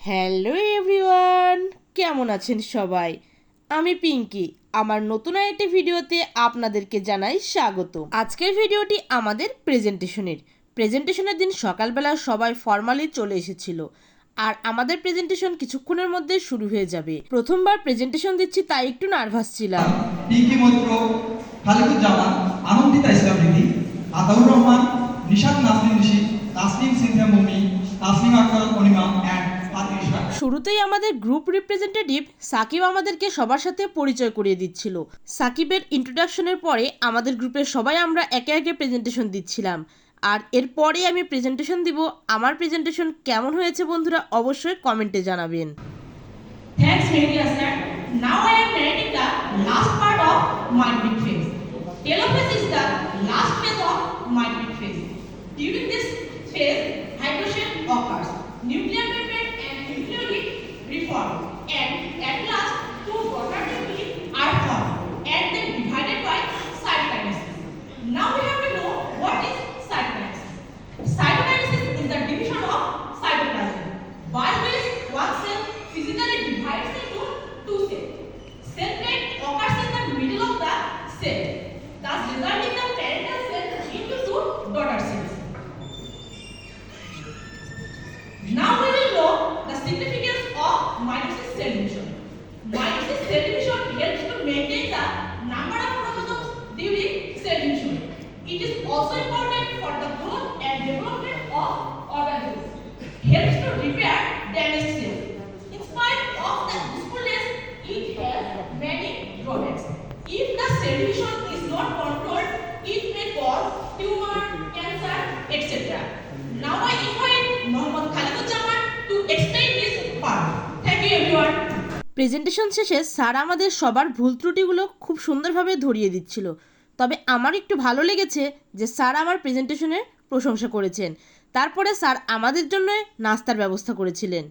Hello everyone, কেমন আছেন সবাই? আমি পিঙ্কি, আমার নতুন একটি ভিডিওতে আপনাদেরকে জানাই স্বাগত আজকের ভিডিওটি আমাদের প্রেজেন্টেশনের। প্রেজেন্টেশনের দিন সকালবেলা সবাই ফর্মালি চলে এসেছিল। আর আমাদের প্রেজেন্টেশন কিছুক্ষণের মধ্যে শুরু হয়ে যাবে। প্রথমবার প্রেজেন্টেশন দিচ্ছি তাই একটু নার্ভাস ছিলাম। পিঙ্কি মৈত্র খালিকুজ্জামান আনন্দিতা ইসলাম রীতি আতাউর রহমান নিশাদ নাসরিন ঋষি তাসলিম সিনথিয়া মুমি তাসলিম আক্তার অনিমা শুরুতেই আমাদের গ্রুপ রিপ্রেজেন্টেটিভ সাকিব আমাদেরকে সবার সাথে পরিচয় করিয়ে দিচ্ছিল। সাকিবের ইন্ট্রোডাকশনের পরে আমাদের গ্রুপের সবাই আমরা একে একে প্রেজেন্টেশন দিচ্ছিলাম। আর এরপরেই আমি প্রেজেন্টেশন দিব। আমার প্রেজেন্টেশন কেমন হয়েছে বন্ধুরা অবশ্যই কমেন্টে জানাবেন। Thanks and at last, two are formed and then divided by cytokinesis. Now we have to know what is cytokinesis. Cytokinesis is the division of cytoplasm, by which one cell physically divides into two cells. Cell the middle of the cell, thus resulting the parental cell into two daughter. Now we will know the significance presentation শেষে sir আমাদের সবার ভুল ত্রুটিগুলো খুব সুন্দরভাবে ধরিয়ে দিচ্ছিল। তবে আমার একটু ভালো লেগেছে যে স্যার আমার প্রেজেন্টেশনের প্রশংসা করেছেন। তারপরে স্যার আমাদের জন্য নাস্তার ব্যবস্থা করেছিলেন।